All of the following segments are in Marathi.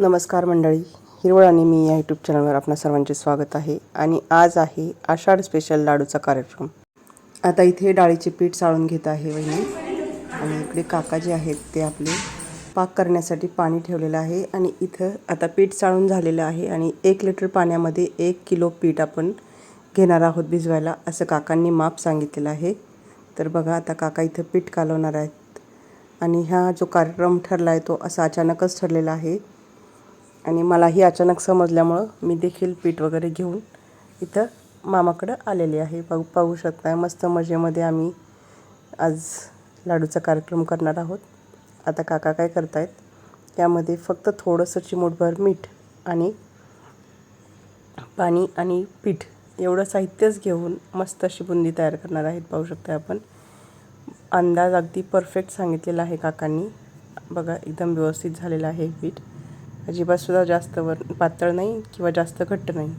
नमस्कार मंडळी हिरवळ आणि मी या यूट्यूब चॅनलवर आपणा सर्वांचे स्वागत आहे आणि आज आहे आषाढ स्पेशल लाडूचा कार्यक्रम. आता इथे डाळीचे पीठ चाळून घेत आहे वहिनी आणि इकडे काका जे आहेत ते आपले पाक करण्यासाठी पाणी ठेवलेलं आहे आणि इथं आता पीठ चाळून झालेलं आहे आणि एक लिटर पाण्यामध्ये एक किलो पीठ आपण घेणार आहोत भिजवायला असं काकांनी माप सांगितलेलं आहे. तर बघा आता काका इथं पीठ कालवणार आहेत आणि हा जो कार्यक्रम ठरला आहे तो असा अचानकच ठरलेला आहे. आणि मलाही अचानक समजल्यामुळं मी देखील पीठ वगैरे घेऊन इथं मामाकडं आलेली आहे. पाहू पाहू शकता मस्त मजेमध्ये आम्ही आज लाडूचा कार्यक्रम करणार आहोत. आता काका काय करतायत यामध्ये फक्त थोडंसं चिमूटभर मीठ आणि पाणी आणि पीठ एवढं साहित्यच घेऊन मस्त अशी बुंदी तयार करणार आहेत. पाहू शकता आपण. अंदाज अगदी परफेक्ट सांगितलेला आहे काकांनी. बघा एकदम व्यवस्थित झालेलं आहे पीठ. अजिबातसुद्धा जास्त वर पातळ नाही किंवा जास्त घट्ट नाही.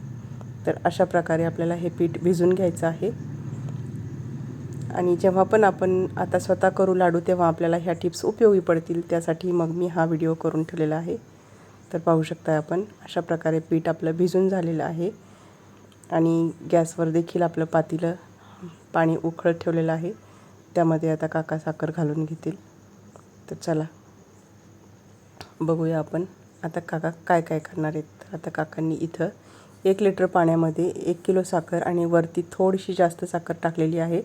तर अशा प्रकारे आपल्याला हे पीठ भिजून घ्यायचं आहे. आणि जेव्हा पण आपण आता स्वतः करू लाडू तेव्हा आपल्याला ह्या टिप्स उपयोगी पडतील. त्यासाठी मग मी हा व्हिडिओ करून ठेवलेला आहे. तर पाहू शकता आपण अशा प्रकारे पीठ आपलं भिजून झालेलं आहे. आणि गॅसवर देखील आपलं पातीलं पाणी उखळत ठेवलेलं आहे. त्यामध्ये आता काका साखर घालून घेतील. तर चला बघूया आपण. आता काका काय काय करणार आहेत? तर आता काकांनी इथं एक लिटर पाण्यामध्ये एक किलो साखर आणि वरती थोडीशी जास्त साखर टाकलेली आहे.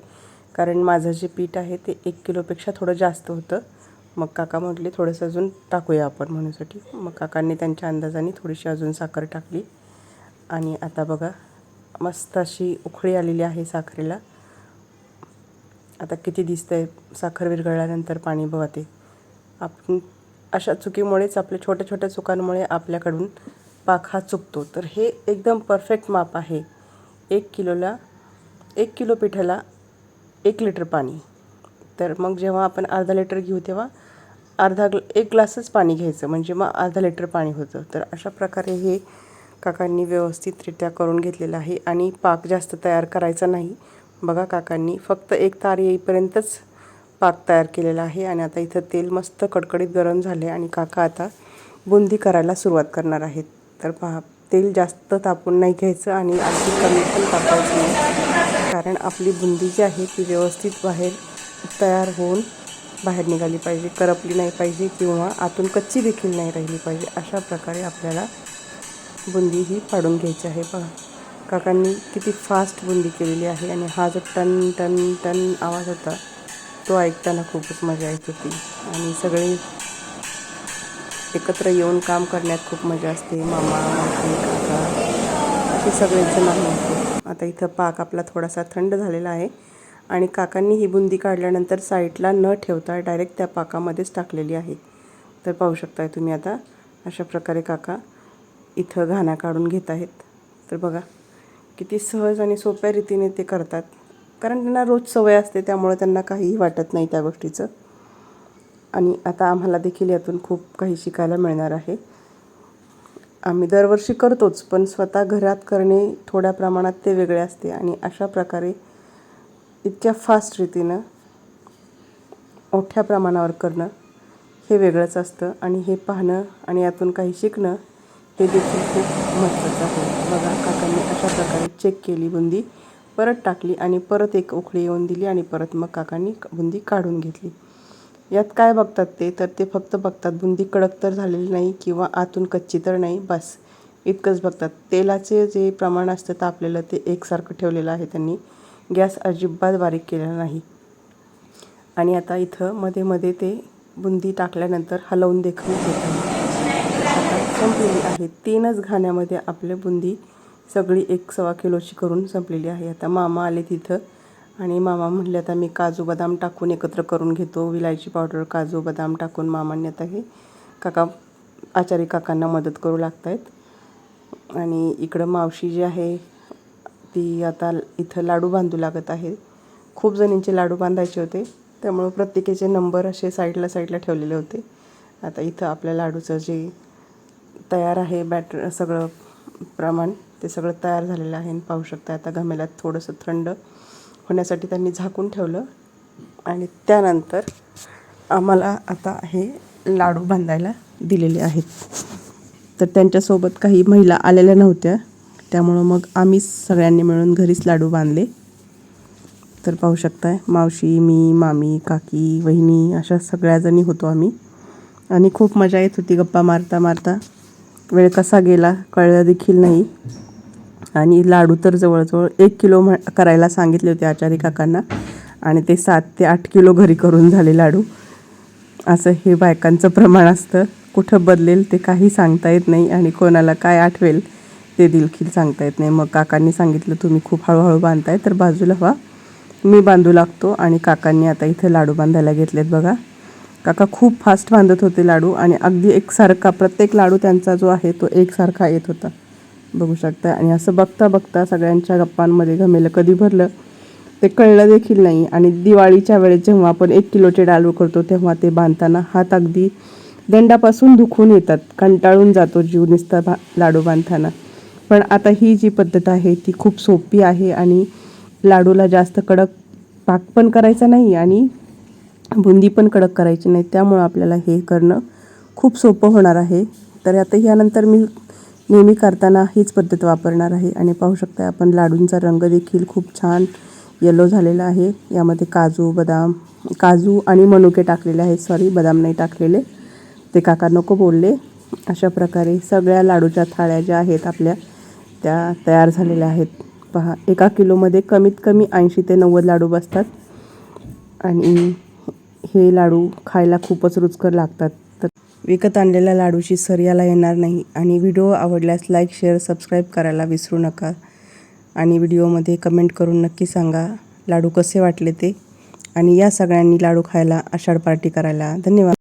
कारण माझं जे पीठ आहे ते एक किलोपेक्षा थोडं जास्त होतं. मग काका म्हटले थोडंसं अजून टाकूया आपण म्हणूसाठी मग काकांनी त्यांच्या अंदाजाने थोडीशी अजून साखर टाकली. आणि आता बघा मस्त अशी उकळी आलेली आहे साखरेला. आता किती दिसतंय साखर विरघळल्यानंतर पाणी बघा ते. आपण अशा चुकीमुळेच आपल्या छोट्या छोट्या चुकांमुळे आपल्याकडून पाक हा चुकतो. तर हे एकदम परफेक्ट माप आहे. एक किलोला एक किलो पिठाला एक लिटर पाणी. तर मग जेव्हा आपण अर्धा लिटर घेऊ तेव्हा अर्धा ग्ल एक ग्लासच पाणी घ्यायचं. म्हणजे मग अर्धा लिटर पाणी होतं. तर अशा प्रकारे हे काकांनी व्यवस्थितरित्या करून घेतलेलं आहे. आणि पाक जास्त तयार करायचा नाही. बघा काकांनी फक्त एक तार येईपर्यंतच पाक तयार केलेला आहे आणि आता इथं तेल मस्त कडकडीत गरम झाले आणि काका आता बुंदी करायला सुरुवात करणार आहेत. तर पहा तेल जास्त तापून नाही घ्यायचं आणि अगदी कमी पण तापायचं नाही. कारण आपली बुंदी जी आहे ती व्यवस्थित बाहेर तयार होऊन बाहेर निघाली पाहिजे करपली नाही पाहिजे किंवा आतून कच्ची देखील नाही राहिली पाहिजे अशा प्रकारे आपल्याला बुंदी ही पाडून घ्यायची आहे. पहा काकांनी किती फास्ट बुंदी केलेली आहे आणि हा जो टन टन टन आवाज होता तो ऐकताना खूपच मजा येत होती. आणि सगळे एकत्र येऊन काम करण्यात खूप मजा असते. मामा मावशी काका असे सगळेजण आहे आता इथं पाक आपला थोडासा थंड झालेला आहे. आणि काकांनी ही बुंदी काढल्यानंतर साईडला न ठेवता डायरेक्ट त्या पाकामध्येच टाकलेली आहे. तर पाहू शकताय तुम्ही आता अशा प्रकारे काका इथं घाणा काढून घेत आहेत. तर बघा किती सहज आणि सोप्या रीतीने ते करतात. कारण त्यांना रोज सवय असते त्यामुळे त्यांना काहीही वाटत नाही त्या गोष्टीचं. आणि आता आम्हाला देखील यातून खूप काही शिकायला मिळणार आहे. आम्ही दरवर्षी करतोच पण स्वतः घरात करणे थोड्या प्रमाणात ते वेगळे असते. आणि अशा प्रकारे इतक्या फास्ट रीतीनं मोठ्या प्रमाणावर करणं हे वेगळंच असतं. आणि हे पाहणं आणि यातून काही शिकणं हे देखील खूप महत्त्वाचं आहे. बघा काकांनी अशा प्रकारे चेक केली बुंदी. परत टाकली आणि परत एक उकळी येऊन दिली आणि परत मग काकांनी बुंदी काढून घेतली. यात काय बघतात ते? तर ते फक्त बघतात बुंदी कडक तर झालेली नाही किंवा आतून कच्ची तर नाही बस. इतकंच बघतात. तेलाचे जे प्रमाण असतं तापलेलं ते एकसारखं ठेवलेलं आहे त्यांनी. गॅस अजिबात बारीक केलेला नाही. आणि आता इथं मध्ये मध्ये ते बुंदी टाकल्यानंतर हलवून देखील संपलेली आहे. तीनच घाण्यामध्ये आपले बुंदी सगळी एक सव्वा किलोची करून संपलेली आहे. आता मामा आले तिथं आणि मामा म्हणले आता मी काजू बदाम टाकून एकत्र करून घेतो. विलायची पावडर काजू बदाम टाकून मामांनी आता हे काका आचारी काकांना मदत करू लागत आहेत आणि इकडं मावशी जी आहे ती आता इथं लाडू बांधू लागत आहे. खूप जणींचे लाडू बांधायचे होते. त्यामुळं प्रत्येकाचे नंबर असे साईडला साईडला ठेवलेले होते. आता इथं आपल्या लाडूचं जे तयार आहे बॅटर सगळं प्रमाण ते सगळं तयार झालेलं आहे आणि पाहू शकता आता घमेल्यात थोडंसं थंड होण्यासाठी त्यांनी झाकून ठेवलं. आणि त्यानंतर आम्हाला आता हे लाडू बांधायला दिलेले आहेत. तर त्यांच्यासोबत काही महिला आलेल्या नव्हत्या. त्यामुळं मग आम्हीच सगळ्यांनी मिळून घरीच लाडू बांधले. तर पाहू शकताय मावशी मी मामी काकी वहिनी अशा सगळ्याजणी होतो आम्ही. आणि खूप मजा येत होती गप्पा मारता मारता. वेळ कसा गेला कळलं देखील नाही. आणि लाडू तर जवळजवळ एक किलो म्ह करायला सांगितले होते आचारी काकांना. आणि ते सात ते आठ किलो घरी करून झाले लाडू. असं हे बायकांचं प्रमाण असतं. कुठं बदलेल ते काही सांगता येत नाही आणि कोणाला काय आठवेल ते देखील सांगता येत नाही. मग काकांनी सांगितलं तुम्ही खूप हळूहळू बांधताय तर बाजूला व्हा. मी बांधू लागतो आणि काकांनी आता इथे लाडू बांधायला घेतलेत बघा. काका खूप फास्ट बांधत होते लाडू आणि अगदी एकसारखा प्रत्येक लाडू त्यांचा जो आहे तो एकसारखा येत होता. बघू शकता आणि असं बघता बघता सगळ्यांच्या गप्पांमध्ये घमेलं कधी भरलं? ते कळलं देखील नाही. आणि दिवाळीच्या वेळेस जेव्हा आपण एक किलोचे डाळू करतो तेव्हा ते बांधताना हात अगदी दंडापासून दुखून येतात. कंटाळून जातो जीव नुसता भा लाडू बांधताना. पण आता ही जी पद्धत आहे ती खूप सोपी आहे आणि लाडूला जास्त कडक पाक पण करायचा नाही आणि बुंदी पण कडक करायची नाही त्यामुळं आपल्याला हे करणं खूप सोपं होणार आहे. तर आता यानंतर मी नेहमी करताना हीच पद्धत वापरणार आहे आणि पाहू शकता आपण लाडूंचा रंग देखील खूप छान येलो झालेला आहे. यामध्ये काजू बदाम काजू आणि मनुके टाकलेले आहेत. सॉरी बदाम नाही टाकलेले. ते काका नको बोलले. अशा प्रकारे सगळ्या लाडूच्या थाळ्या ज्या आहेत आपल्या त्या तयार झालेल्या आहेत. पहा एका किलोमध्ये कमीत कमी ऐंशी ते नव्वद लाडू बसतात. आणि हे लाडू खायला खूपच रुचकर लागतात. तर विकत आणलेल्या लाडूची सर याला येणार नाही आणि व्हिडिओ आवडल्यास लाईक शेअर सबस्क्राईब करायला विसरू नका. आणि व्हिडिओमध्ये कमेंट करून नक्की सांगा लाडू कसे वाटले ते. आणि या सगळ्यांनी लाडू खायला आषाढ पार्टी करायला धन्यवाद.